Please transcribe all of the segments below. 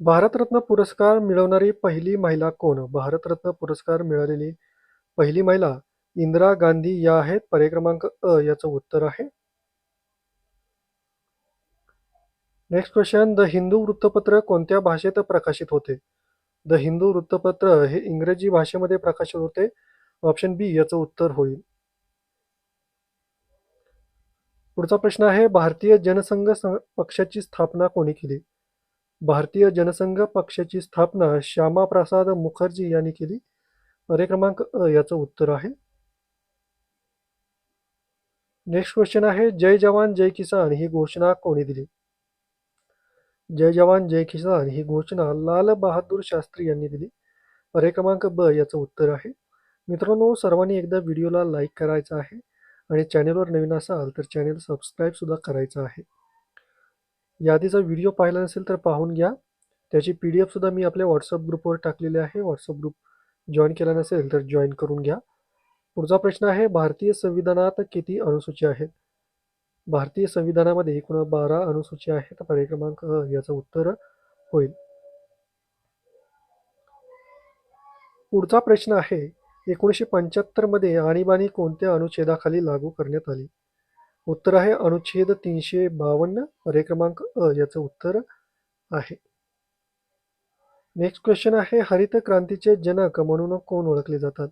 भारतरत्न पुरस्कार मिळवणारी पहिली महिला कोण? भारतरत्न पुरस्कार मिळालेली पहिली महिला इंदिरा गांधी या आहेत. पर्याय क्रमांक अ याचं उत्तर आहे. नेक्स्ट क्वेश्चन द हिंदू वृत्तपत्र कोणत्या भाषेत प्रकाशित होते? द हिंदू वृत्तपत्र हे इंग्रजी भाषेमध्ये प्रकाशित होते. ऑप्शन बी याचं उत्तर होईल. पुढचा प्रश्न आहे. भारतीय जनसंघ पक्षाची स्थापना कोणी केली? भारतीय जनसंघ पक्षाची स्थापना श्यामाप्रसाद मुखर्जी यांनी केली. पर्याय क्रमांक अ याचं उत्तर आहे. नेक्स्ट क्वेश्चन आहे जय जवान जय किसान ही घोषणा कोणी दिली? जय जवान जय किसान ही घोषणा लाल बहादूर शास्त्री यांनी दिली. पर्याय क्रमांक ब याचं उत्तर आहे. मित्रांनो सर्वांनी एकदा व्हिडिओला लाईक करायचा आहे आणि चॅनेलवर नवीन असाल तर चॅनेल सबस्क्राईब सुद्धा करायचं आहे. यादीचा व्हिडिओ पाहिला नसेल तर पाहून घ्या. त्याची पी डी एफ सुद्धा मी आपल्या व्हॉट्सअप ग्रुपवर टाकलेली आहे. व्हॉट्सअप ग्रुप जॉईन केला नसेल तर जॉईन करून घ्या. पुढचा प्रश्न आहे भारतीय संविधानात किती अनुसूची आहेत? भारतीय संविधानामध्ये एकूण बारा अनुसूची आहेत. पर्याय क्रमांक याचं उत्तर होईल. पुढचा प्रश्न आहे एकोणीसशे पंच्याहत्तरमध्ये आणीबाणी कोणत्या अनुच्छेदाखाली लागू करण्यात आली? उत्तर आहे अनुच्छेद तीनशे बावन्न पर्याय क्रमांक अ याचं उत्तर आहे. नेक्स्ट क्वेश्चन आहे हरित क्रांतीचे जनक म्हणून कोण ओळखले जातात?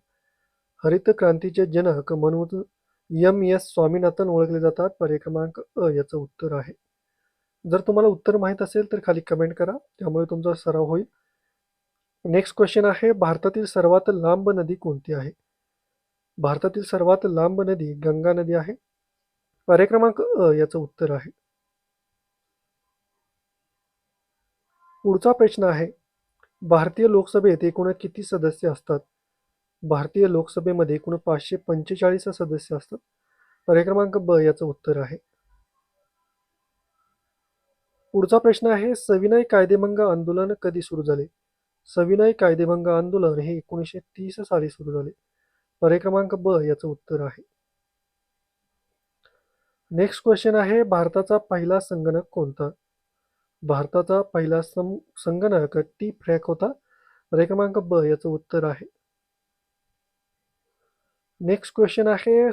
हरित क्रांतीचे जनक म्हणून एम एस स्वामीनाथन ओळखले जातात पर्याय क्रमांक अ याचं उत्तर आहे. जर तुम्हाला उत्तर माहीत असेल तर खाली कमेंट करा त्यामुळे तुमचा सराव होईल. नेक्स्ट क्वेश्चन आहे भारतातील सर्वात लांब नदी कोणती आहे? भारतातील सर्वात लांब नदी गंगा नदी आहे पर्याय क्रमांक अ याचं उत्तर आहे. पुढचा प्रश्न आहे भारतीय लोकसभेत एकूण किती सदस्य असतात? भारतीय लोकसभेमध्ये एकूण पाचशे पंचेचाळीस सदस्य असतात. पर्याय क्रमांक ब याचं उत्तर आहे. पुढचा प्रश्न आहे सविनय कायदेभंग आंदोलन कधी सुरू झाले? सविनय कायदेभंग आंदोलन हे एकोणीसशे तीस साली सुरू झाले. पर्याय क्रमांक ब याचं उत्तर आहे. नेक्स्ट क्वेश्चन आहे भारताचा पहिला संगणक कोणता? भारताचा पहिला सं संगणक टी फ्रॅक होता. पर्याय क्रमांक ब याचं उत्तर आहे. नेक्स्ट क्वेश्चन आहे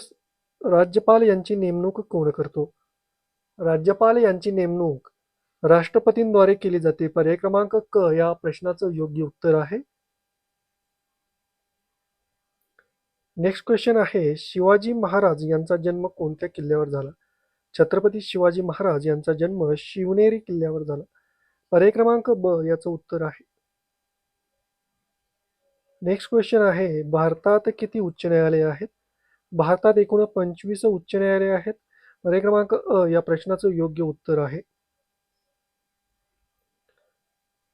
राज्यपाल यांची नेमणूक कोण करतो? राज्यपाल यांची नेमणूक राष्ट्रपतींद्वारे केली जाते. पर्याय क्रमांक क या प्रश्नाचं योग्य उत्तर आहे. नेक्स्ट क्वेश्चन आहे शिवाजी महाराज यांचा जन्म कोणत्या किल्ल्यावर झाला? छत्रपती शिवाजी महाराज यांचा जन्म शिवनेरी किल्ल्यावर झाला. पर्याय क्रमांक ब याचं उत्तर आहे. नेक्स्ट क्वेश्चन आहे भारतात किती उच्च न्यायालय आहेत? भारतात एकूण पंचवीस उच्च न्यायालय आहेत. पर्याय क्रमांक अ या प्रश्नाचं योग्य उत्तर आहे.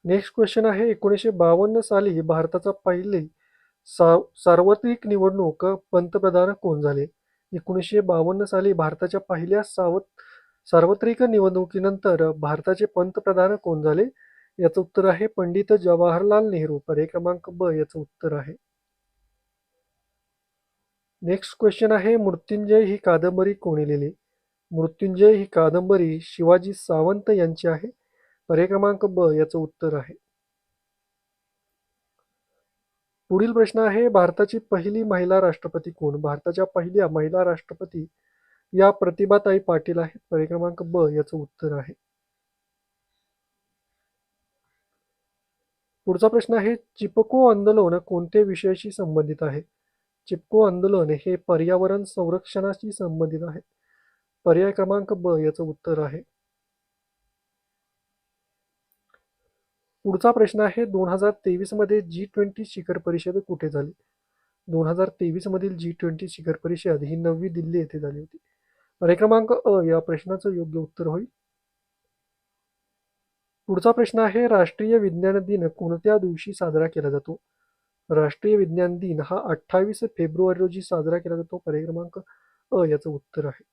नेक्स्ट क्वेश्चन आहे एकोणीसशे बावन्न साली भारताचा पहिली सा सार्वत्रिक निवडणूक पंतप्रधान कोण झाले? एकोणीसशे बावन्न साली भारताच्या पहिल्या सावत सार्वत्रिक निवडणुकीनंतर भारताचे पंतप्रधान कोण झाले? याचं उत्तर आहे पंडित जवाहरलाल नेहरू. पर्याय क्रमांक ब याचं उत्तर आहे. नेक्स्ट क्वेश्चन आहे मृत्युंजय ही कादंबरी कोणी लिहिली? मृत्युंजय ही कादंबरी शिवाजी सावंत यांची आहे. पर्याय क्रमांक ब याचं उत्तर आहे. पुढील प्रश्न आहे भारताची पहिली महिला राष्ट्रपती कोण? भारताच्या पहिल्या महिला राष्ट्रपती या प्रतिभाताई पाटील आहेत. पर्याय क्रमांक ब याचं उत्तर आहे. पुढचा प्रश्न आहे चिपको आंदोलन कोणत्या विषयाशी संबंधित आहे? चिपको आंदोलन हे पर्यावरण संरक्षणाशी संबंधित आहे. पर्याय क्रमांक ब याचं उत्तर आहे. पुढचा प्रश्न आहे दोन हजार तेवीसमध्ये जी ट्वेंटी शिखर परिषद कुठे झाली? दोन हजार तेवीस मधील जी ट्वेंटी शिखर परिषद ही नवी दिल्ली येथे झाली होती. पर्याय क्रमांक अ या प्रश्नाचं योग्य उत्तर होईल. पुढचा प्रश्न आहे राष्ट्रीय विज्ञान दिन कोणत्या दिवशी साजरा केला जातो? राष्ट्रीय विज्ञान दिन हा अठ्ठावीस फेब्रुवारी रोजी साजरा केला जातो. पर्याय क्रमांक अ याचं उत्तर आहे.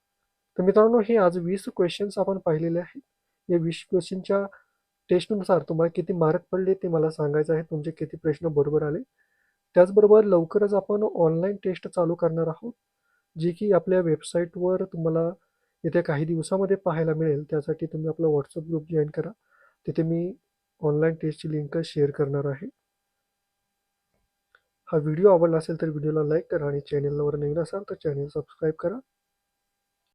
तर मित्रांनो हे आज वीस क्वेश्चन्स आपण पाहिलेले आहेत. या वीस क्वेश्चनच्या टेस्टनुसार तुम्हाला किती मार्क पडले ते मला सांगायचं आहे. तुमचे किती प्रश्न बरोबर आले? त्याचबरोबर लवकरच आपण ऑनलाईन टेस्ट चालू करणार आहोत जी की आपल्या वेबसाईटवर तुम्हाला येत्या काही दिवसामध्ये पाहायला मिळेल. त्यासाठी तुम्ही आपला व्हॉट्सअप ग्रुप जॉईन करा. तिथे मी ऑनलाईन टेस्टची लिंक शेअर करणार आहे. हा व्हिडिओ आवडला असेल तर व्हिडिओला लाईक करा आणि चॅनलवर नवीन असाल तर चॅनल सबस्क्राईब करा.